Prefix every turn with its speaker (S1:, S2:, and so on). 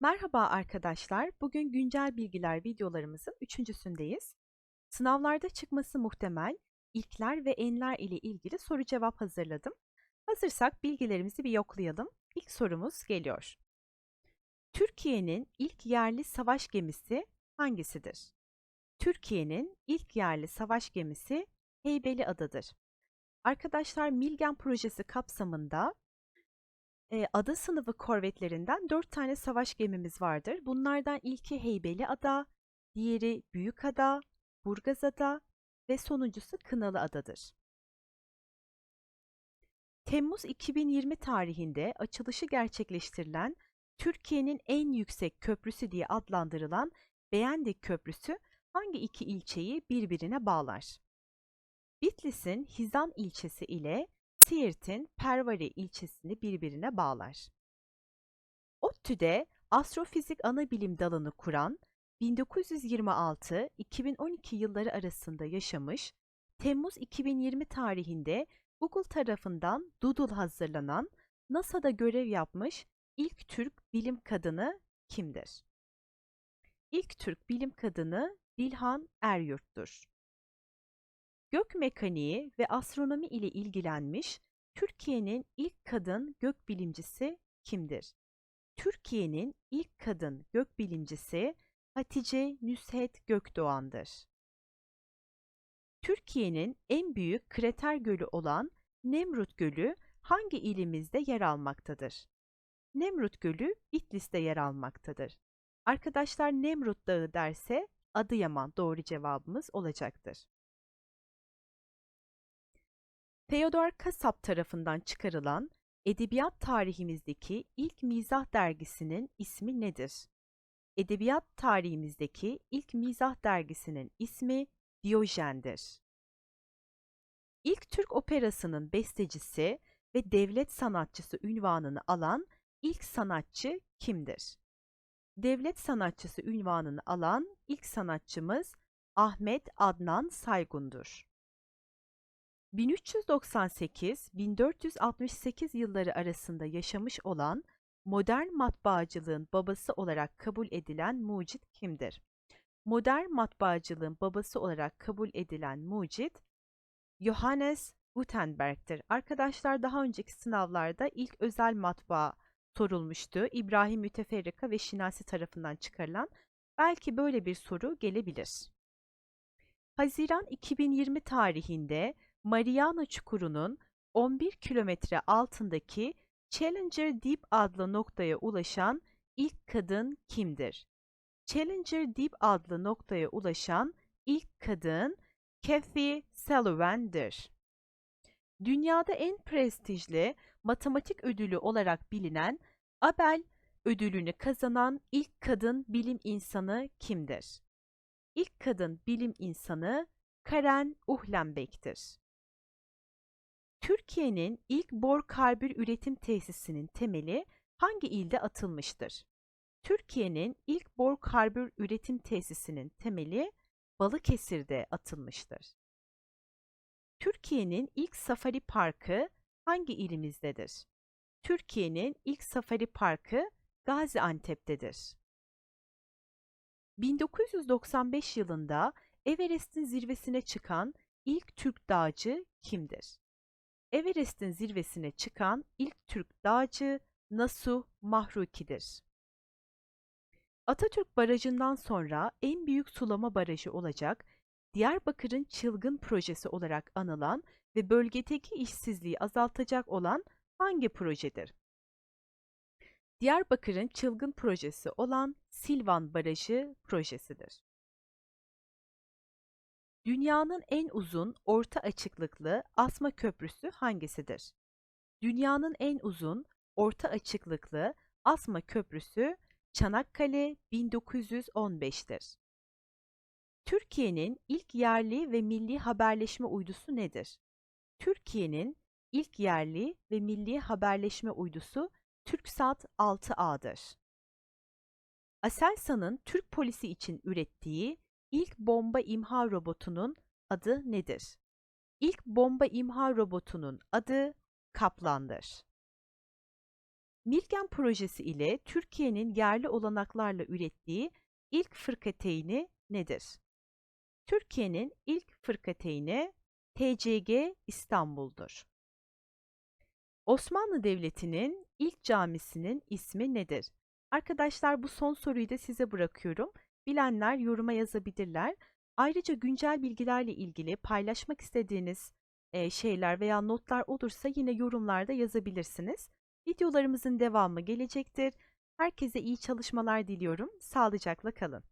S1: Merhaba arkadaşlar. Bugün güncel bilgiler videolarımızın üçüncüsündeyiz. Sınavlarda çıkması muhtemel ilkler ve enler ile ilgili soru cevap hazırladım. Hazırsak bilgilerimizi bir yoklayalım. İlk sorumuz geliyor. Türkiye'nin ilk yerli savaş gemisi hangisidir? Türkiye'nin ilk yerli savaş gemisi Heybeliada'dır. Arkadaşlar Milgen projesi kapsamında e, ada sınıfı korvetlerinden 4 tane savaş gemimiz vardır. Bunlardan ilki Heybeliada, diğeri Büyükada, Burgazada ve sonuncusu Kınalı Adadır. Temmuz 2020 tarihinde açılışı gerçekleştirilen Türkiye'nin en yüksek köprüsü diye adlandırılan Beğendik Köprüsü hangi iki ilçeyi birbirine bağlar? Bitlis'in Hizan ilçesi ile Siirt'in Pervari ilçesini birbirine bağlar. ODTÜ'de astrofizik ana bilim dalını kuran 1926-2012 yılları arasında yaşamış, Temmuz 2020 tarihinde Google tarafından Doodle hazırlanan, NASA'da görev yapmış ilk Türk bilim kadını kimdir? İlk Türk bilim kadını Bilhan Eryurt'tur. Gök mekaniği ve astronomi ile ilgilenmiş Türkiye'nin ilk kadın gökbilimcisi kimdir? Türkiye'nin ilk kadın gökbilimcisi Hatice Nüshet Gökdoğan'dır. Türkiye'nin en büyük krater gölü olan Nemrut Gölü hangi ilimizde yer almaktadır? Nemrut Gölü Bitlis'te yer almaktadır. Arkadaşlar Nemrut Dağı derse Adıyaman doğru cevabımız olacaktır. Theodor Kasap tarafından çıkarılan edebiyat tarihimizdeki ilk mizah dergisinin ismi nedir? Edebiyat tarihimizdeki ilk mizah dergisinin ismi Diyojen'dir. İlk Türk operasının bestecisi ve devlet sanatçısı ünvanını alan ilk sanatçı kimdir? Devlet sanatçısı ünvanını alan ilk sanatçımız Ahmet Adnan Saygun'dur. 1398-1468 yılları arasında yaşamış olan modern matbaacılığın babası olarak kabul edilen mucit kimdir? Modern matbaacılığın babası olarak kabul edilen mucit Johannes Gutenberg'tir. Arkadaşlar daha önceki sınavlarda ilk özel matbaa sorulmuştu. İbrahim Müteferrika ve Şinasi tarafından çıkarılan. Belki böyle bir soru gelebilir. Haziran 2020 tarihinde Mariana Çukuru'nun 11 kilometre altındaki Challenger Deep adlı noktaya ulaşan ilk kadın kimdir? Challenger Deep adlı noktaya ulaşan ilk kadın Kathy Sullivan'dır. Dünyada en prestijli matematik ödülü olarak bilinen Abel ödülünü kazanan ilk kadın bilim insanı kimdir? İlk kadın bilim insanı Karen Uhlenbeck'tir. Türkiye'nin ilk bor karbür üretim tesisinin temeli hangi ilde atılmıştır? Türkiye'nin ilk bor karbür üretim tesisinin temeli Balıkesir'de atılmıştır. Türkiye'nin ilk safari parkı hangi ilimizdedir? Türkiye'nin ilk safari parkı Gaziantep'tedir. 1995 yılında Everest'in zirvesine çıkan ilk Türk dağcı kimdir? Everest'in zirvesine çıkan ilk Türk dağcı Nasuh Mahruki'dir. Atatürk Barajı'ndan sonra en büyük sulama barajı olacak Diyarbakır'ın çılgın projesi olarak anılan ve bölgedeki işsizliği azaltacak olan hangi projedir? Diyarbakır'ın çılgın projesi olan Silvan Barajı projesidir. Dünyanın en uzun orta açıklıklı asma köprüsü hangisidir? Dünyanın en uzun orta açıklıklı asma köprüsü Çanakkale 1915'tir. Türkiye'nin ilk yerli ve milli haberleşme uydusu nedir? Türkiye'nin ilk yerli ve milli haberleşme uydusu TürkSat 6A'dır. Aselsan'ın Türk polisi için ürettiği İlk bomba imha robotunun adı nedir? İlk bomba imha robotunun adı Kaplan'dır. Milgen projesi ile Türkiye'nin yerli olanaklarla ürettiği ilk fırkateyni nedir? Türkiye'nin ilk fırkateyni TCG İstanbul'dur. Osmanlı Devleti'nin ilk camisinin ismi nedir? Arkadaşlar bu son soruyu da size bırakıyorum. Bilenler yoruma yazabilirler. Ayrıca güncel bilgilerle ilgili paylaşmak istediğiniz şeyler veya notlar olursa yine yorumlarda yazabilirsiniz. Videolarımızın devamı gelecektir. Herkese iyi çalışmalar diliyorum. Sağlıcakla kalın.